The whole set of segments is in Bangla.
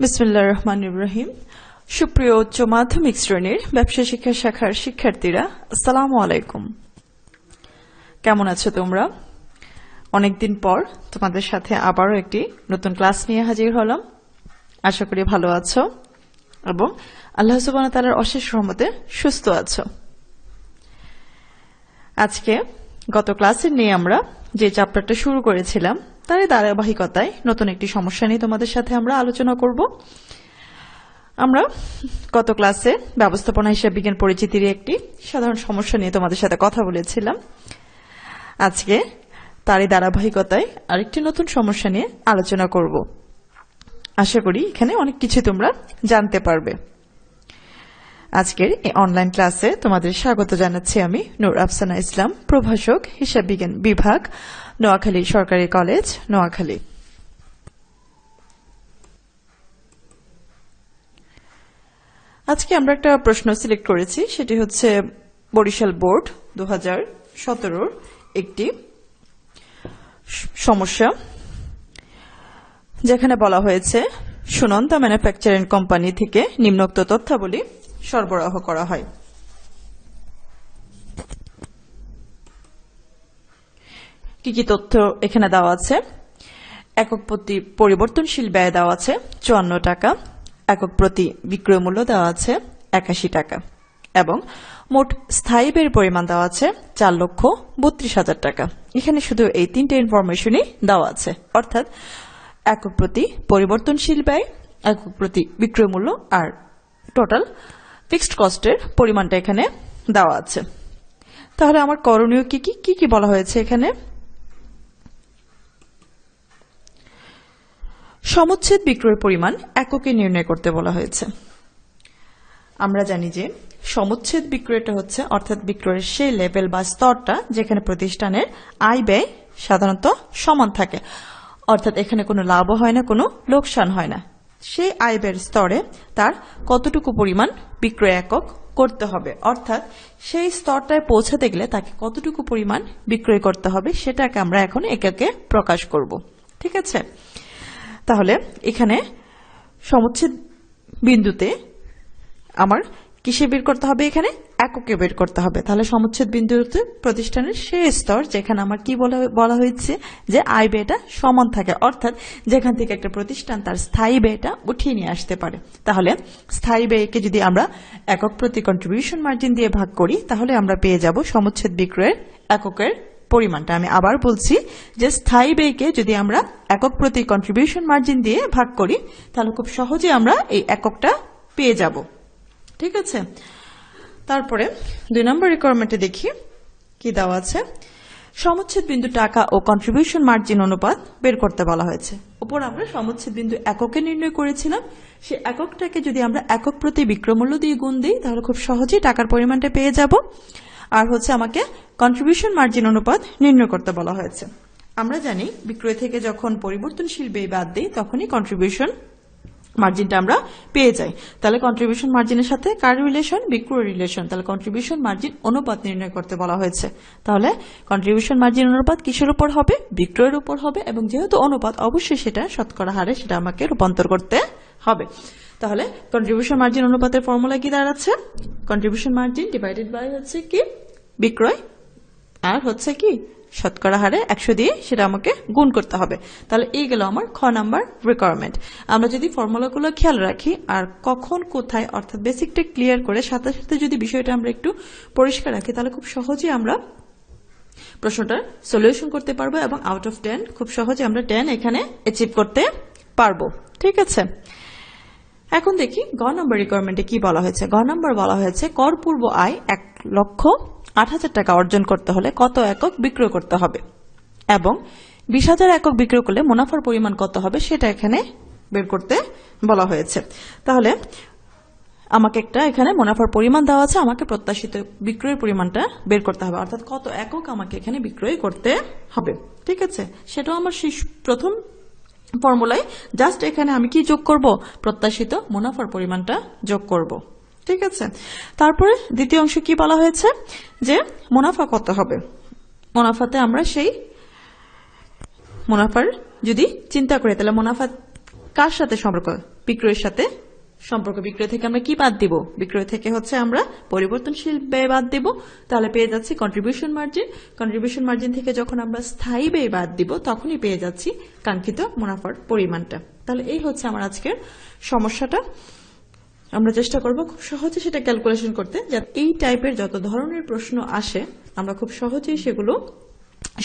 বিসমিল্লা রহমান ইব্রাহিম সুপ্রিয় উচ্চ মাধ্যমিক শ্রেণির ব্যবসা শিক্ষা শাখার শিক্ষার্থীরা, আসসালামু আলাইকুম। কেমন আছো তোমরা? অনেকদিন পর তোমাদের সাথে আবারও একটি নতুন ক্লাস নিয়ে হাজির হলাম। আশা করি ভালো আছো এবং আল্লাহ সুবাহ তালার অশেষ রহমতে সুস্থ আছো। আজকে গত ক্লাসের নিয়ে আমরা যে চ্যাপ্টারটা শুরু করেছিলাম তার ধারাবাহিকতায় নতুন একটি সমস্যা নিয়ে তোমাদের সাথে আমরা আলোচনা করব। আমরা গত ক্লাসে ব্যবস্থাপনা হিসাব বিজ্ঞান পরিচিতির একটি সাধারণ সমস্যা নিয়ে তোমাদের সাথে কথা বলেছিলাম। আজকে তারই ধারাবাহিকতায় আরেকটি নতুন সমস্যা নিয়ে আলোচনা করব। আশা করি এখানে অনেক কিছু তোমরা জানতে পারবে। আজকের এই অনলাইন ক্লাসে তোমাদের স্বাগত জানাচ্ছি আমি নূর আফসানা ইসলাম, প্রভাষক হিসাব বিজ্ঞান বিভাগ। নোয়াখালী সরকারি কলেজ, নোয়াখালী। আজকে আমরা একটা প্রশ্ন সিলেক্ট করেছি, সেটি হচ্ছে বরিশাল বোর্ড দু হাজার সতেরোর একটি সমস্যা, যেখানে বলা হয়েছে সুনন্দা ম্যানুফ্যাকচারিং কোম্পানি থেকে নিম্নোক্ত তথ্যাবলী সরবরাহ করা হয়। কি কি তথ্য এখানে দেওয়া আছে? একক প্রতি পরিবর্তনশীল ব্যয় দেওয়া আছে চুয়ান্ন টাকা। একক প্রতি বিক্রয় মূল্য দেওয়া আছে একাশি টাকা। এবং মোট স্থায়ী ব্যয়ের পরিমাণ দেওয়া আছে চার লক্ষ বত্রিশ হাজার টাকা। এখানে শুধু এই তিনটে ইনফরমেশনই দেওয়া আছে। অর্থাৎ একক প্রতি পরিবর্তনশীল ব্যয়, একক প্রতি বিক্রয় মূল্য আর টোটাল ফিক্সড কস্টের পরিমাণটা এখানে দেওয়া আছে। তাহলে আমার করণীয় কি? কি কি বলা হয়েছে এখানে? সমুচ্ছেদ বিক্রয়ের পরিমাণ এককে নির্ণয় করতে বলা হয়েছে। আমরা জানি যে সমুচ্ছেদ বিক্রয়টা হচ্ছে, অর্থাৎ বিক্রয়ের সেই লেভেল বা স্তরটা যেখানে প্রতিষ্ঠানের আয় ব্যয় সাধারণত সমান থাকে। অর্থাৎ এখানে কোনো লাভও হয় না, কোনো লোকসান হয় না। সেই আয় ব্যয়ের স্তরে তার কতটুকু পরিমাণ বিক্রয় একক করতে হবে? অর্থাৎ সেই স্তরটায় পৌঁছাতে গেলে তাকে কতটুকু পরিমাণ বিক্রয় করতে হবে, সেটাকে আমরা এখন এককে প্রকাশ করব। ঠিক আছে? তাহলে এখানে সমুচ্ছেদ বিন্দুতে আমার কিসে বের করতে হবে এখানে? এককে বের করতে হবে। তাহলে সমুচ্ছেদ বিন্দুতে প্রতিষ্ঠানের সেই স্তর, যেখানে আমার কি বলা বলা হয়েছে যে আয় ব্যয়টা সমান থাকে, অর্থাৎ যেখান থেকে একটা প্রতিষ্ঠান তার স্থায়ী ব্যয়টা উঠিয়ে নিয়ে আসতে পারে। তাহলে স্থায়ী ব্যয়কে যদি আমরা একক প্রতি কন্ট্রিবিউশন মার্জিন দিয়ে ভাগ করি, তাহলে আমরা পেয়ে যাব সমুচ্ছেদ বিক্রয়ের এককের পরিমাণটা আমি আবার বলছি যে স্থায়ী ব্যয়কে যদি আমরা একক প্রতি কন্ট্রিবিউশন মার্জিন দিয়ে ভাগ করি, তাহলে খুব সহজে আমরা এই এককটা পেয়ে যাব। ঠিক আছে? তারপরে দুই নম্বর রিকোয়ারমেন্টে দেখি কি দেওয়া আছে। সমুচ্ছেদ বিন্দু টাকা ও কন্ট্রিবিউশন মার্জিন অনুপাত বের করতে বলা হয়েছে। উপর আমরা সমুচ্ছেদ বিন্দু এককে নির্ণয় করেছিলাম। সে এককটাকে যদি আমরা একক প্রতি বিক্রমূল্য দিয়ে গুণ দিই, তাহলে খুব সহজেই টাকার পরিমাণটা পেয়ে যাব। আর হচ্ছে আমাকে কন্ট্রিবিউশন মার্জিন অনুপাত নির্ণয় করতে বলা হয়েছে। আমরা জানি বিক্রয় থেকে যখন পরিবর্তনশীল ব্যয় বাদ দিই, তখনই কন্ট্রিবিউশন মার্জিনটা আমরা পেয়ে যাই। তাহলে কন্ট্রিবিউশন মার্জিনের সাথে কার রিলেশন বিক্রয় রিলেশন তাহলে কন্ট্রিবিউশন মার্জিন অনুপাত নির্ণয় করতে বলা হয়েছে। তাহলে কন্ট্রিবিউশন মার্জিন অনুপাত কিসের উপর হবে? বিক্রয়ের উপর হবে। এবং যেহেতু অনুপাত, অবশ্যই সেটা শতকরা হারে সেটা আমাকে রূপান্তর করতে হবে। তাহলে কন্ট্রিবিউশন মার্জিন অনুপাতের ফর্মুলা কি দাঁড়াচ্ছে? কন্ট্রিবিউশন মার্জিন ডিভাইডেড বাই হচ্ছে কি? বিক্রয়। আর হচ্ছে কি? শতকরা হারে একশো দিয়ে সেটা আমাকে গুণ করতে হবে। তাহলে এই গেল আমার খ নাম্বার রিকোয়ারমেন্ট আমরা যদি ফর্মুলাগুলো খেয়াল রাখি, আর কখন, কোথায়, অর্থাৎ বেসিকটা ক্লিয়ার করে সাথে সাথে যদি বিষয়টা আমরা একটু পরিষ্কার রাখি, তাহলে খুব সহজেই আমরা প্রশ্নটার সলিউশন করতে পারব এবং আউট অফ টেন খুব সহজে আমরা টেন এখানে অ্যাচিভ করতে পারব। ঠিক আছে? এখন দেখি গ নম্বর রিকোয়ারমেন্টে কি বলা হয়েছে। গ নম্বর বলা হয়েছে, কর পূর্ব আয় এক লক্ষ আট হাজার টাকা অর্জন করতে হলে কত একক বিক্রয় করতে হবে? এবং বিশ হাজার একক বিক্রয় করলে মুনাফার পরিমাণ কত হবে সেটা এখানে বের করতে বলা হয়েছে। তাহলে আমাকে একটা এখানে মুনাফার পরিমাণ দেওয়া আছে, আমাকে প্রত্যাশিত বিক্রয়ের পরিমাণটা বের করতে হবে। অর্থাৎ কত একক আমাকে এখানে বিক্রয় করতে হবে। ঠিক আছে? সেটাও আমার প্রথম ফর্মুলায় জাস্ট এখানে আমি কি যোগ করব? প্রত্যাশিত মুনাফার পরিমাণটা যোগ করব। ঠিক আছে? তারপরে দ্বিতীয় অংশ কি বলা হয়েছে? যে মুনাফা কত হবে। মুনাফাতে আমরা সেই মুনাফার যদি চিন্তা করি, তাহলে মুনাফা কার সাথে সম্পর্ক? বিক্রয়ের সাথে সম্পর্ক বিক্রয় থেকে আমরা কি বাদ দিব? বিক্রয় থেকে হচ্ছে আমরা পরিবর্তনশীল ব্যয় বাদ দিব। তাহলে পেয়ে যাচ্ছি কন্ট্রিবিউশন মার্জিন কন্ট্রিবিউশন মার্জিন থেকে যখন আমরা স্থায়ী ব্যয় বাদ দিব, তখনই পেয়ে যাচ্ছি কাঙ্ক্ষিত মুনাফার পরিমাণটা। তাহলে এই হচ্ছে আমার আজকের সমস্যাটা। আমরা চেষ্টা করব খুব সহজে সেটা ক্যালকুলেশন করতে যাতে এই টাইপের যত ধরনের প্রশ্ন আসে, আমরা খুব সহজেই সেগুলো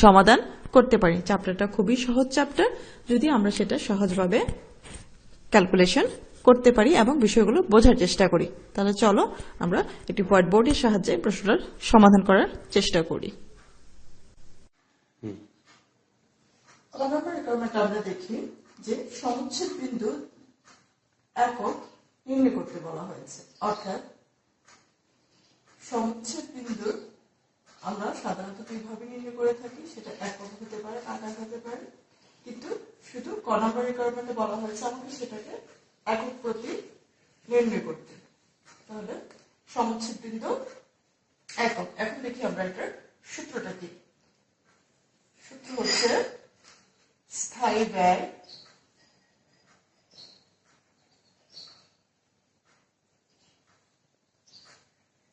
সমাধান করতে পারি। চ্যাপ্টারটা খুবই সহজ চ্যাপ্টার যদি আমরা সেটা সহজভাবে ক্যালকুলেশন করতে পারি এবং বিষয়গুলো বোঝার চেষ্টা করি। তাহলে চলো আমরা একটি হোয়াইট বোর্ডের সাহায্যে প্রশ্নটার সমাধান করার চেষ্টা করি। আমরা দেখি যে সমুচ্ছেদ বিন্দু একক নির্ণয় করতে বলা হয়েছে। অর্থাৎ সমুচ্ছেদ বিন্দু আমরা সাধারণত কীভাবে নির্ণয় করে থাকি সেটা একক হতে পারে আকার হতে পারে কিন্তু শুধু ক নম্বর রিকোয়ারমেন্টে বলা হয়েছে আমাকে সেটাকে একক প্রতি নির্ণয় করতে। তাহলে সমুচ্ছেদ বিন্দু একক। এখন দেখি আমরা এটার সূত্রটা কি? সূত্র হচ্ছে স্থায়ী ব্যয়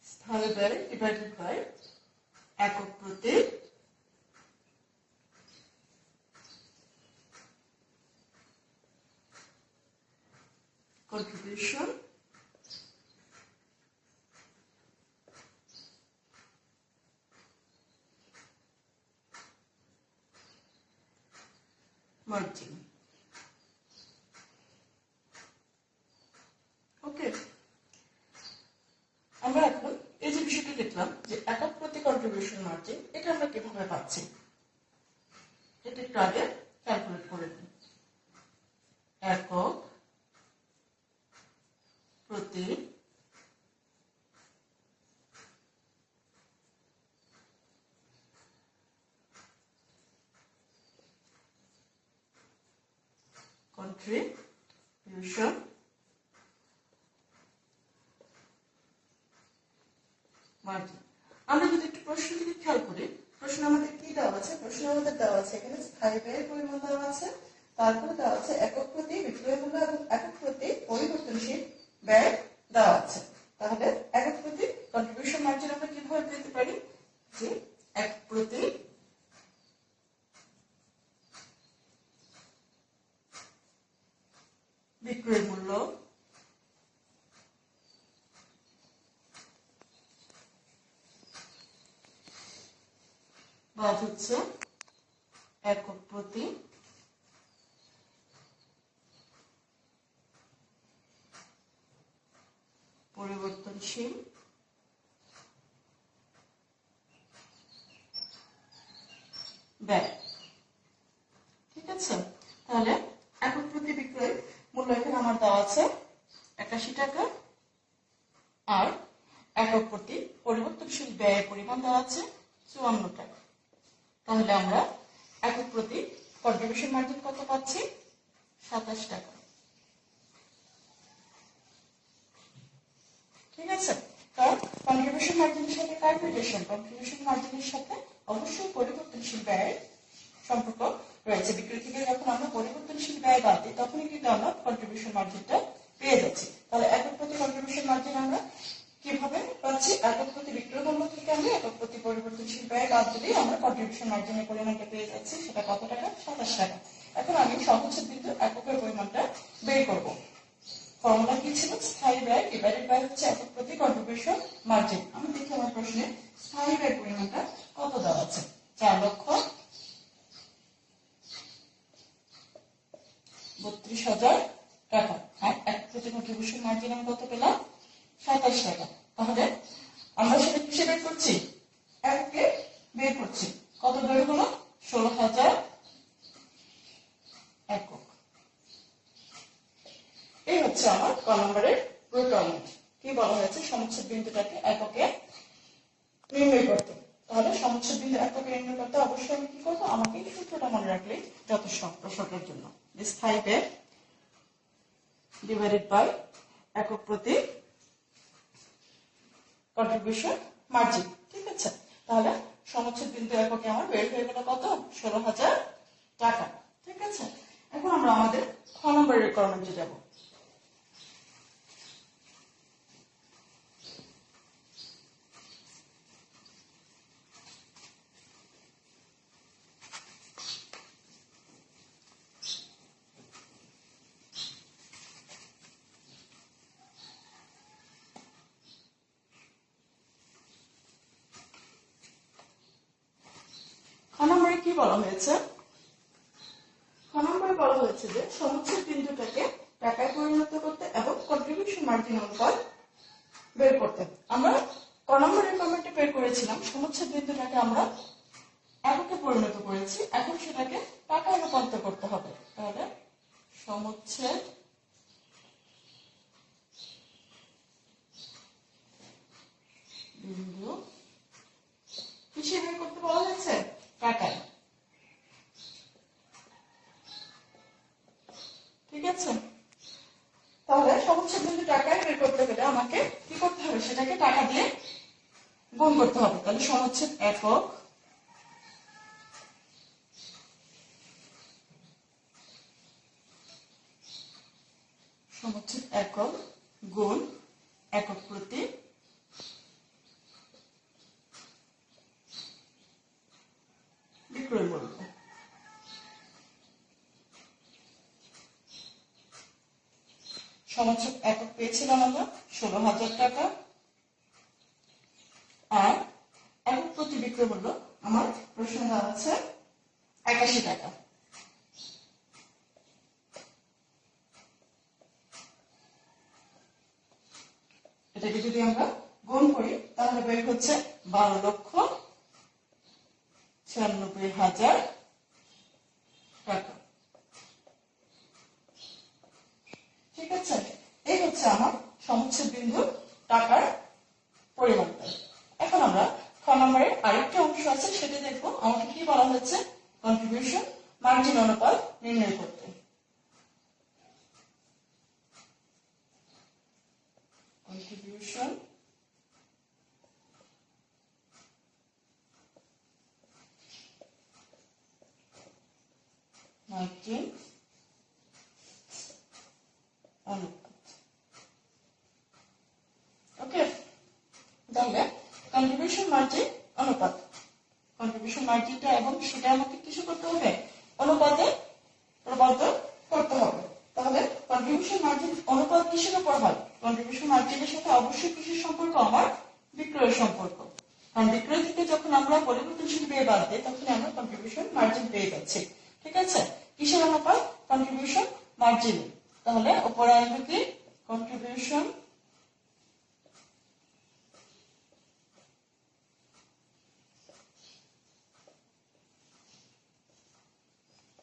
স্থায়ী ব্যয় ডিভাইডেড বাই একক প্রতি contribution. Margin ওকে আমরা এখন এই যে বিষয়টি লিখলাম যে একক প্রতি কন্ট্রিবিউশন মার্জিন এটা আমরা কীভাবে পাচ্ছি এটা একটু আগে ক্যালকুলেট করে নিই একক প্রতি contribution মার্জিন আমরা যদি একটু প্রশ্ন যদি খেয়াল করি, প্রশ্ন আমাদের কি দেওয়া আছে? প্রশ্ন আমাদের দেওয়া আছে এখানে স্থায়ী ব্যয়ের পরিমাণ দেওয়া আছে, তারপরে দেওয়া আছে একক প্রতি বিক্রয় মূল্য এবং একক প্রতি পরিবর্তনশীল ব্যয় দেওয়া আছে। তাহলে একক প্রতি কন্ট্রিবিউশন মার্জিন আমরা কীভাবে পেতে পারি? যে এক প্রতি বিক্রয় মূল্য বাদ হচ্ছে একক প্রতি পরিবর্তনশীল। ব্যয় ঠিক আছে? তাহলে একক প্রতি বিক্রয় মূল্য এখানে আমার দেওয়া আছে একাশি টাকা। আর একক প্রতি পরিবর্তনশীল ব্যয়ের পরিমাণ দেওয়া আছে চুয়ান্ন টাকা তাহলে আমরা একক প্রতি কন্ট্রিবিউশন মার্জিন কত পাচ্ছি? সাতাশ টাকা। ঠিক আছে? কন্ট্রিবিউশন মার্জিনের সাথে কন্ট্রিবিউশন মার্জিনের সাথে অবশ্যই পরিবর্তনশীল ব্যয়ের সম্পর্ক রয়েছে। বিক্রি থেকে যখন আমরা পরিবর্তনশীল ব্যয় বাদ দিই, তখনই কিন্তু আমরা কন্ট্রিবিউশন মার্জিনটা পেয়ে যাচ্ছি। তাহলে একক প্রতি কন্ট্রিবিউশন মার্জিন আমরা কীভাবে পাচ্ছি? একক প্রতি বিক্রয় মূল্য থেকে আমরা একক প্রতি পরিবর্তনশীল ব্যয় বাদ দিলেই আমরা কন্ট্রিবিউশন মার্জিনের পরিমাণটা পেয়ে যাচ্ছি, সেটা কত টাকা? সাতাশ টাকা। এখন আমি সহজ বিন্দু এককের পরিমাণটা বের করব। ফর্মুলা কি ছিল? স্থায়ী ব্যয় ডিভাইডেড বাই হচ্ছে একক প্রতি কন্ট্রিবিউশন মার্জিন আমি দেখি আমার প্রশ্নে স্থায়ী ব্যয় পরিমাণটা কত দেওয়া আছে? চার লক্ষ বত্রিশ হাজার টাকা। হ্যাঁ এক প্রতি কন্ট্রিবিউশন মার্জিন আমি কত পেলাম? সাতাশ টাকা। তাহলে আমরা সেটা কিসে বের করছি? এককে বের করছি। কত বের হলো? ষোলো হাজার একক। এই হচ্ছে আমার ক নম্বরের রিকোয়ারমেন্ট কি বলা হয়েছে? সমুচ্ছেদ বিন্দুটাকে এককে নির্ণয় করতে। তাহলে সমুচ্ছেদ বিন্দু এককে নির্ণয় করতে অবশ্যই আমি কি করব? আমাকে সূত্রটা মনে রাখলেই যথেষ্ট প্রশ্নটার জন্য। স্থায়ী ডিভাইডেড বাই একক প্রতি কন্ট্রিবিউশন মার্জিন ঠিক আছে? তাহলে সমুচ্ছেদ বিন্দু এককে আমার বের হয়ে গেল কত? ষোলো হাজার টাকা, ঠিক আছে? এখন আমরা আমাদের খ নম্বরের রিকোয়ারমেন্টে যাব। বলা হয়েছে। খ নম্বরে বলা হয়েছে যে সমুচ্ছেদ বিন্দুটাকে টাকায় পরিণত করতে এবং কন্ট্রিবিউশন মার্জিন অনুপাত বের করতে। আমরা ক নম্বরের কমেন্টে বের করেছিলাম সমুচ্ছেদ বিন্দুটাকে আমরা এককে পরিণত করেছি, এখন সেটাকে টাকায় রূপান্তর করতে হবে। তাহলে সমুচ্ছেদ বিন্দু কিসে বের করতে বলা হয়েছে? টাকায়। আছে তাহলে সমুচ্ছেদ বিন্দু টাকায় বের করতে গেলে আমাকে কি করতে হবে? সেটাকে টাকা দিয়ে গুণ করতে হবে। তাহলে সমুচ্ছেদ একক সমুচ্ছেদ একক গুণ একক প্রতি বিক্রয় মূল্য। সমুচ্ছেদ একক পেয়েছিলাম আমরা ষোলো হাজার টাকা। আর একক প্রতি বিক্রয় আমার প্রশ্ন আছে একাশি টাকা। এটাকে যদি আমরা গুণ করি, তাহলে বের হচ্ছে বারো লক্ষ ছিয়ানব্বই হাজার টাকা। ঠিক আছে? হচ্ছে আমার সমুচ্ছেদ বিন্দু টাকার পরিমাণটা এখন আমরা খ নম্বরের আরেকটা অংশ আছে, সেটা দেখব। আমাকে কি বলা হয়েছে? কন্ট্রিবিউশন মার্জিন অনুপাত নির্ণয় করতে। কন্ট্রিবিউশন মার্জিন অনুপাত ওকে তাহলে কন্ট্রিবিউশন মার্জিন অনুপাত। কন্ট্রিবিউশন মার্জিনটা এবং সেটা আমাকে কিছু করতে হবে। অনুপাতে প্রবর্তন করতে হবে। তাহলে কন্ট্রিবিউশন মার্জিন অনুপাত কিসের উপর হয়? কন্ট্রিবিউশন মার্জিনের সাথে অবশ্যই কিসের সম্পর্ক? আমার বিক্রয়ের সম্পর্ক। কারণ বিক্রয় থেকে যখন আমরা পরিবর্তনশীল ব্যয় বাদ দিই তখন আমরা কন্ট্রিবিউশন মার্জিন পেয়ে যাচ্ছি। ঠিক আছে? কিসের অনুপাত? কন্ট্রিবিউশন মার্জিন তাহলে উপরে আসবে কি? কন্ট্রিবিউশন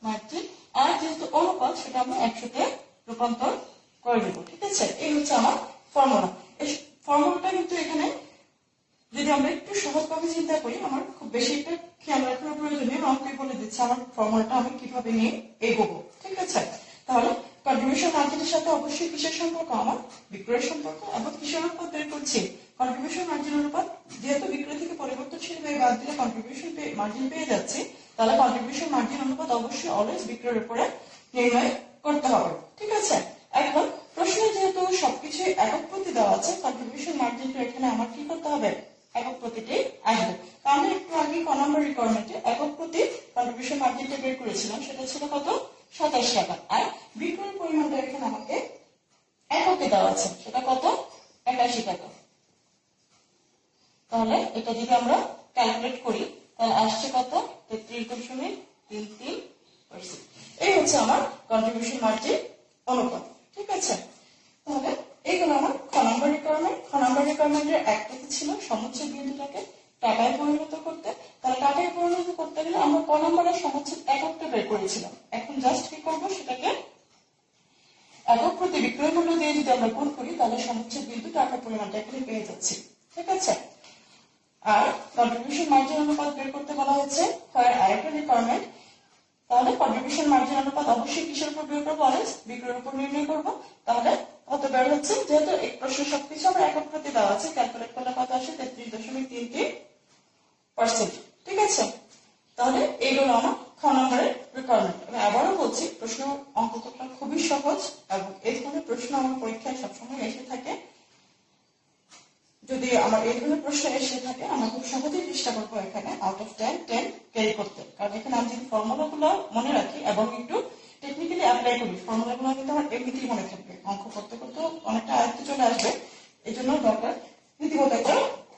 মার্জিন আর যেহেতু অনুপাত, সেটা আমরা একসাথে রূপান্তর করে দেবো ঠিক আছে? এই হচ্ছে আমার ফর্মুলা এই ফর্মুলাটা কিন্তু এখানে যদি আমরা একটু সহজভাবে চিন্তা করি, আমার খুব বেশি একটা খেয়াল রাখার প্রয়োজন নেই। অঙ্কে বলে দিচ্ছে, আমার ফর্মুলাটা আমি কীভাবে নিয়ে এগোবো, ঠিক আছে? তাহলে কন্ট্রিবিউশন মার্জিনের সাথে অবশ্যই কিসের সম্পর্ক? আমার বিক্রয়ের সম্পর্ক এবং কিসের অনুপাত বের করছি? কন্ট্রিবিউশন মার্জিন অনুপাত, যেহেতু বিক্রয় থেকে পরিবর্তনশীল ব্যয় বাদ দিলে কন্ট্রিবিউশন মার্জিন পেয়ে যাচ্ছে। তাহলে কন্ট্রিবিউশন মার্জিন অনুপাত অবশ্যই অলওয়েজ বিক্রয়ের উপরে নির্ণয় করতে হবে। ঠিক আছে? এখন প্রশ্নে যেহেতু সবকিছু একক প্রতি দেওয়া আছে কন্ট্রিবিউশন মার্জিনটা এখানে আমার কি করতে হবে? একক প্রতিটি আসবে তো একটু আগে ক নম্বর রিকোয়ারমেন্টে একক প্রতি কন্ট্রিবিউশন মার্জিনটা বের করেছিলাম, সেটা ছিল কত? সাতাশ টাকা। আর বিক্রয়ের পরিমাণটা এখানে আমাকে এককে দেওয়া আছে, সেটা কত? একাশি টাকা। তাহলে এটা যদি আমরা ক্যালকুলেট করি তাহলে আসছে কত? তেত্রিশ দশমিক তিন তিন এই হচ্ছে আমার কন্ট্রিবিউশন মার্জিন অনুপাত, ঠিক আছে? তাহলে এইগুলো আমার খ নম্বর রিকোয়ারমেন্ট খ নম্বর রিকোয়ারমেন্টের একটাতে ছিল সমুচ্ছেদ বিন্দুটাকে টাকায় পরিণত করতে। তাহলে টাকায় পরিণত করতে গেলে আমরা ক নম্বরের সমুচ্ছেদ এককটা বের করেছিলাম। এখন জাস্ট কি করব? সেটাকে একক প্রতি বিক্রয় মূল্য দিয়ে যদি আমরা গুণ করি, তাহলে সমুচ্ছেদ বিন্দু টাকার পরিমাণটা এখানে পেয়ে যাচ্ছি, ঠিক আছে? আর কন্ট্রিবিউশন মার্জিন অনুপাত বের করতে বলা হয়েছে ফায়ার আরেকটা রিকোয়ারমেন্ট তাহলে কন্ট্রিবিউশন মার্জিন অনুপাত অবশ্যই কিসের উপর বের করব অনেস বিক্রয়ের উপর নির্ণয় করব। তাহলে কত বের হচ্ছে, যেহেতু এক প্রশ্ন সবকিছু আমার একক প্রতি দেওয়া আছে ক্যালকুলেট করলে কত আসে? তেত্রিশ দশমিক তিন তিন পার্সেন্ট ঠিক আছে তাহলে এইগুলো আমার খ নম্বরের রিকোয়ারমেন্ট আমি আবারও বলছি প্রশ্ন অঙ্কটা খুবই সহজ এবং এই ধরনের প্রশ্ন আমার পরীক্ষায় সবসময় এসে থাকে যদি আমার এই ধরনের প্রশ্ন এসে থাকে আমরা খুব সহজেই চেষ্টা করব এখানে out of ten ten carry করতে কারণ এখানে আমি যদি ফর্মুলা গুলো মনে রাখি এবং একটু টেকনিক্যালি অ্যাপ্লাই করি ফর্মুলা গুলো কিন্তু আমার এমনিতেই মনে থাকবে। অঙ্ক করতে করতে অনেকটা আয়ত্তে চলে আসবে। এই জন্য দরকার রীতিমতো একটা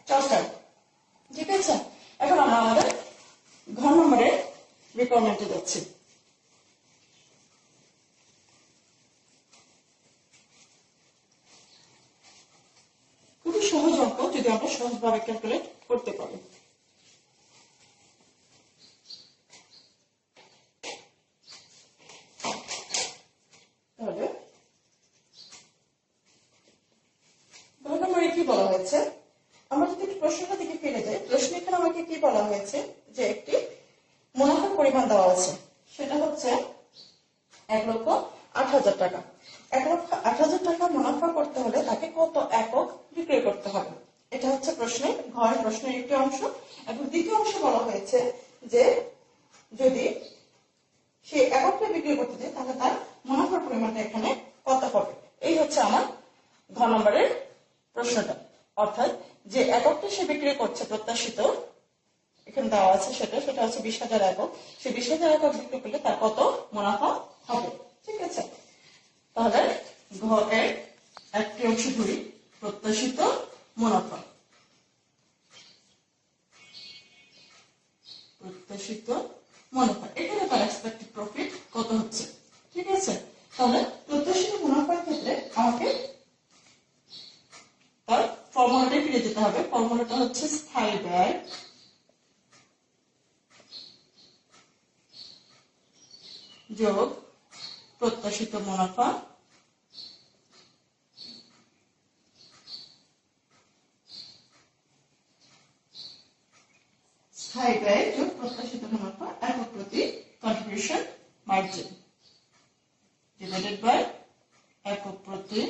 চর্চা। ঠিক আছে? এখন আমরা আমাদের ঘর নম্বরের রিকোয়ারমেন্টে যাচ্ছি সহজ অঙ্ক, যদি আমরা সহজভাবে ক্যালকুলেট করতে পারি তাহলে দুই নম্বরে কি বলা হয়েছে আমরা যদি একটু প্রশ্নটা দিকে ফিরে যাই প্রশ্ন এখানে আমাকে কি বলা হয়েছে যে একটি মুনাফার পরিমাণ দেওয়া আছে সেটা হচ্ছে এক লক্ষ আট হাজার টাকা এক লক্ষ আট হাজার টাকা মুনাফা করতে হলে তাকে কত একক বিক্রয় করতে হবে এটা হচ্ছে প্রশ্নের ঘর প্রশ্নের একটি অংশ এবং দ্বিতীয় অংশ বলা হয়েছে যে যদি সে এককটা বিক্রি করতে চায় তাহলে তার মুনাফার পরিমাণটা এখানে কত হবে এই হচ্ছে আমার ঘ নম্বরের প্রশ্নটা। অর্থাৎ যে এককটা সে বিক্রি করছে প্রত্যাশিত, এখানে দেওয়া আছে সেটা সেটা হচ্ছে বিশ হাজার একক। সে বিশ হাজার একক বিক্রি করলে তার কত মুনাফা হবে? ঠিক আছে? তাহলে ঘ একটি অংশ ধরি, প্রত্যাশিত মুনাফা। প্রত্যাশিত মুনাফা। এখানে তার এক্সপেক্টেড প্রফিট কত হচ্ছে? ঠিক আছে? তাহলে প্রত্যাশিত মুনাফার ক্ষেত্রে আমাকে তার ফিরে যেতে হবে। ফর্মুলাটা হচ্ছে স্থায়ী ব্যয়। যোগ প্রত্যাশিত মুনাফা। স্থায়ী ব্যয় যোগ প্রত্যাশিত মুনাফা, একক প্রতি কন্ট্রিবিউশন মার্জিন ডিভাইডেড বাই একক প্রতি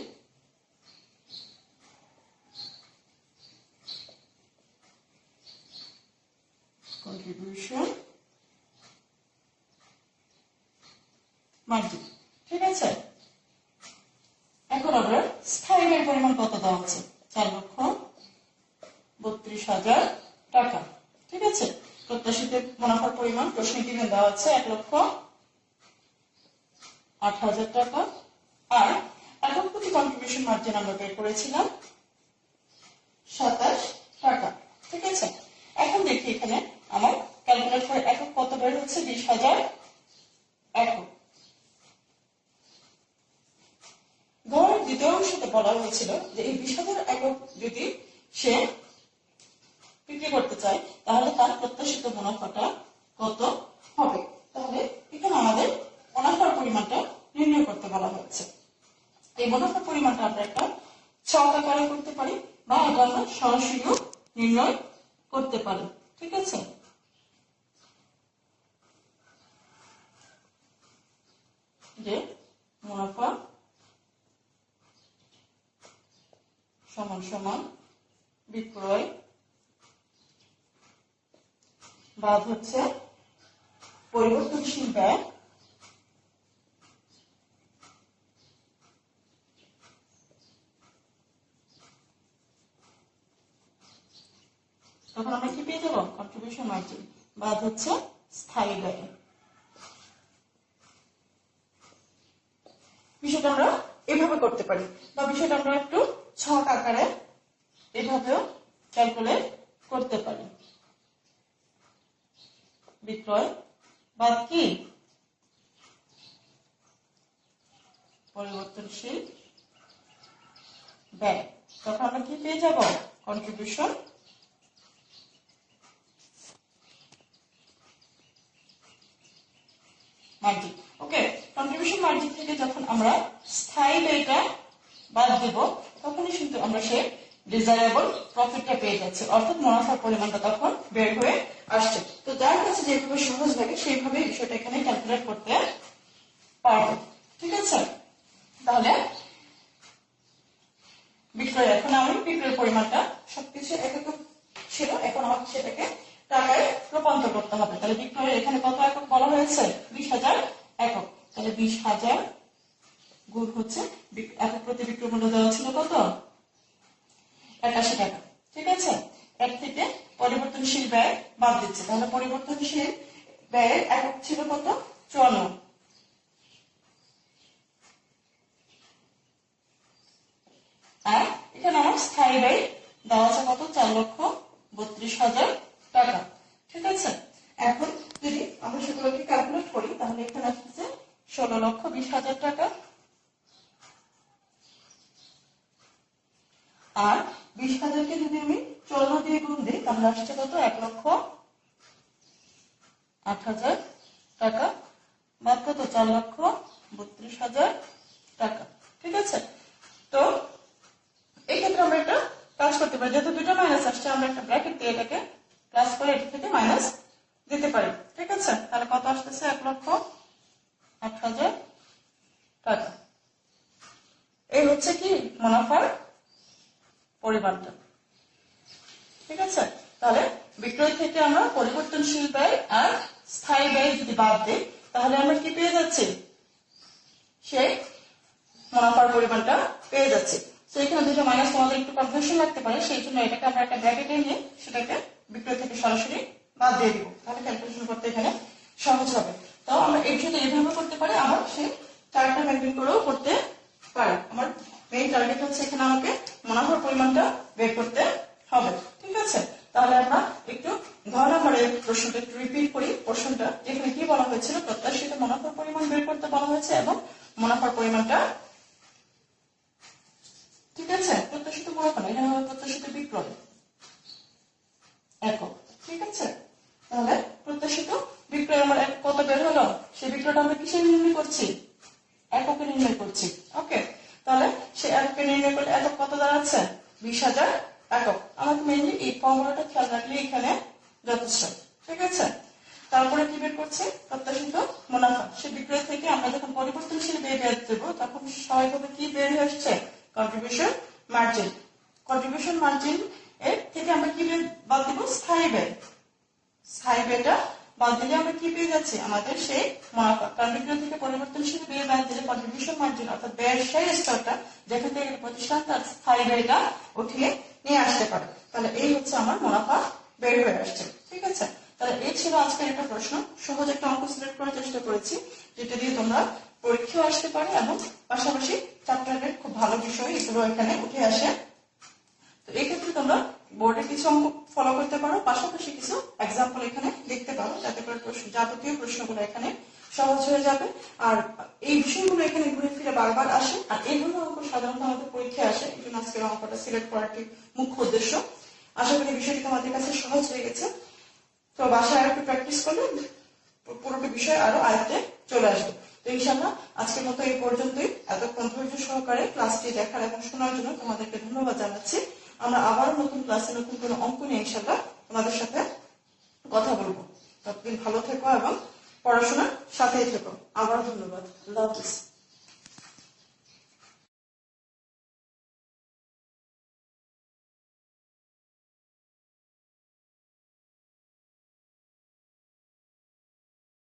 কন্ট্রিবিউশন মার্জিন ঠিক আছে? এখন আমরা স্থায়ী ব্যয় পরিমাণ কত দেওয়া আছে চার লক্ষ বত্রিশ হাজার টাকা। ঠিক আছে? প্রত্যাশিত মুনাফার পরিমাণ প্রশ্নে কি দেওয়া আছে? এক লক্ষ আট হাজার টাকা আর একক প্রতি কন্ট্রিবিউশন মার্জিন আমরা বের করেছিলাম। সাতাশ টাকা ঠিক আছে? এখন দেখি এখানে আমার ক্যালকুলেট করে একক কত বের হচ্ছে? বিশ হাজার একক। গড়ের দ্বিতীয় অংশতে বলা হয়েছিল যে এই বিশ হাজার একক যদি সে বিক্রি করতে চায়, তাহলে তার প্রত্যাশিত মুনাফাটা কত হবে? তাহলে এখানে আমাদের মুনাফার পরিমাণটা নির্ণয় করতে বলা হয়েছে। এই মুনাফার পরিমাণটা আমরা একটা ছক আকারে করতে পারি বা আমরা সরাসরিও নির্ণয় করতে পারি। ঠিক আছে? যে মুনাফা সমান সমান বিক্রয় বাদ হচ্ছে পরিবর্তনশীল ব্যয় যাব কন্ট্রিবিউশন মার্জিন। বাদ হচ্ছে স্থায়ী ব্যয়। বিষয়টা আমরা এভাবে করতে পারি। বা বিষয়টা আমরা একটু আকারে এভাবেও ক্যালকুলেট করতে পারি। বিক্রয় বাদ কি? পরিবর্তনশীল ব্যয়। তখন আমরা কি পেয়ে যাব? Contribution margin okay contribution margin থেকে যখন আমরা স্থায়ী ব্যয়টা বাদ দেব তখনই কিন্তু আমরা সে ডিজায়ারেবল প্রফিটটা পেয়ে যাচ্ছে। অর্থাৎ মুনাফার পরিমাণটা তখন বের হয়ে আসছে। তো যার কাছে যেভাবে সহজ লাগে সেইভাবে বিষয়টা এখানে ক্যালকুলেট করতে পারব। ঠিক আছে? তাহলে বিক্রয় এখন আমি বিক্রয়ের পরিমাণটা সবকিছু এক এক ছিল, এখন আমাকে সেটাকে টাকায় রূপান্তর করতে হবে। তাহলে বিক্রয়ের এখানে কত একক বলা হয়েছে? বিশ হাজার একক। তাহলে বিশ হাজার গুণ হচ্ছে একক প্রতি বিক্রয় মূল্য দেওয়া ছিল কত? একাশি টাকা। ঠিক আছে? এর থেকে পরিবর্তনশীল ব্যয় বাদ দিচ্ছে। তাহলে পরিবর্তনশীল ব্যয়ের একক ছিল কত? চুয়ান্ন। আর এখানে আমার স্থায়ী ব্যয় দেওয়া আছে কত? চার লক্ষ বত্রিশ হাজার টাকা। ঠিক আছে? এখন যদি আমরা সেগুলোকে ষোলো লক্ষ বিশ হাজার টাকা। আর বিশ হাজারকে যদি আমি চল্ল দিয়ে গুণ দিই, তাহলে আসছে কত? এক লক্ষ আট হাজার টাকা। বাদ কত? চার লক্ষ বত্রিশ হাজার টাকা ঠিক আছে তো এই ক্ষেত্রে আমরা একটা কাজ করতে পারি যেহেতু দুটো মাইনাস আসছে আমরা একটা ব্র্যাকেট দিয়ে এটাকে প্লাস করে এটা থেকে মাইনাস দিতে পারি ঠিক আছে তাহলে কত আসতেছে এক লক্ষ আট হাজার টাকা এই হচ্ছে কি মুনাফার পরিমাণটা ঠিক আছে তাহলে বিক্রয় থেকে আমরা পরিবর্তনশীল ব্যয় আর স্থায়ী ব্যয় যদি বাদ দিই, তাহলে আমরা কি পেয়ে যাচ্ছি? সেই মুনাফার পরিমাণটা পেয়ে যাচ্ছি। তো এখানে দুটো মাইনাস তোমাদের একটু কনফিউশন লাগতে পারে, সেই জন্য এটাকে আমরা একটা ব্র্যাকেটে নিয়ে সেটাকে বিক্রয় থেকে সরাসরি বাদ দিয়ে দিব। তাহলে ক্যালকুলেশন করতে এখানে সহজ হবে। তো আমরা এর জন্য এইভাবে করতে পারি, আবার সেই চারটা মেনটেন করেও করতে পারি। আমার মেইন টার্গেট হচ্ছে এখানে আমাকে মুনাফার পরিমাণটা বের করতে হবে ঠিক আছে তাহলে আমরা একটু ঘর নম্বরের প্রশ্নটা একটু রিপিট করি প্রশ্নটা যেখানে কি বলা হয়েছিল প্রত্যাশিত মুনাফার পরিমাণ বের করতে বলা হয়েছে এবং মুনাফার পরিমাণটা ঠিক আছে প্রত্যাশিত মুনাফা না এখানে হবে প্রত্যাশিত বিক্রয় একক ঠিক আছে তাহলে প্রত্যাশিত বিক্রয় আমার এক- কত বের হলো সেই বিক্রয়টা আমরা কিসে নির্ণয় করছি এককে নির্ণয় করছি ওকে তাহলে সে এককে নির্ণয় করলে একক কত দাঁড়াচ্ছে বিশ হাজার একক আমাকে মেনলি এই ফর্মুলাটা খেয়াল রাখলে এখানে যথেষ্ট ঠিক আছে তারপরে কি বের করছে প্রত্যাশিত মুনাফা সে বিক্রয় থেকে আমরা যখন পরিবর্তনশীল ব্যয় বের দেবো, তখন স্বাভাবিকভাবে কি? বের হয়ে আসছে কন্ট্রিবিউশন মার্জিন কন্ট্রিবিউশন মার্জিন এর থেকে আমরা কি বাদ দিব? স্থায়ী ব্যয়। স্থায়ী ব্যয়টা বাদ দিলে আমরা কি পেয়ে যাচ্ছি? আমাদের সেই মুনাফা কারণ বিক্রয় থেকে পরিবর্তনশীল ব্যয় বাদ দিলে কন্ট্রিবিউশন মার্জিন অর্থাৎ ব্যয়ের সেই স্তরটা যেখান থেকে প্রতিষ্ঠান তার স্থায়ী ব্যয়টা উঠিয়ে নিয়ে আসতে পারে। তাহলে এই হচ্ছে আমার মুনাফা বের হয়ে আসছে। ঠিক আছে? এই ছিল আজকের একটা প্রশ্ন। সহজ একটা অঙ্ক সিলেক্ট করার চেষ্টা করেছি, যেটা দিয়ে তোমরা পরীক্ষাও আসতে পারে এবং পাশাপাশি চ্যাপ্টারের খুব ভালো বিষয় এগুলো এখানে উঠে আসে। তো এই ক্ষেত্রে তোমরা বোর্ডে কিছু অঙ্ক ফলো করতে পারো, পাশাপাশি কিছু এক্সাম্পল এখানে দেখতে পারো, যাতে করে যাবতীয় প্রশ্নগুলো এখানে সহজ হয়ে যাবে। আর এই বিষয়গুলো এখানে ঘুরে ফিরে বারবার আসে, আর এইগুলো অঙ্ক সাধারণত আমাদের পরীক্ষায় আসে, এই জন্য আজকের অঙ্কটা সিলেক্ট করার একটি মুখ্য উদ্দেশ্য। আশা করি বিষয়টি তোমাদের কাছে সহজ হয়ে গেছে। তো বাসায় একটু প্র্যাকটিস করলে পুরোটা বিষয় আরও আয়ত্তে চলে আসবে। তো ইনশাল্লাহ আজকের মতো এই পর্যন্তই। এতক্ষণ ধৈর্য সহকারে ক্লাসটি দেখার এবং শোনার জন্য তোমাদেরকে ধন্যবাদ জানাচ্ছি। আমরা আবারও নতুন ক্লাসে নতুন কোনো অঙ্ক নিয়ে ইনশাল্লাহ তোমাদের সাথে কথা বলব। ততদিন ভালো থেকো এবং পড়াশোনার সাথেই থেকো। আবারও ধন্যবাদ। আল্লাহ হাফিজ।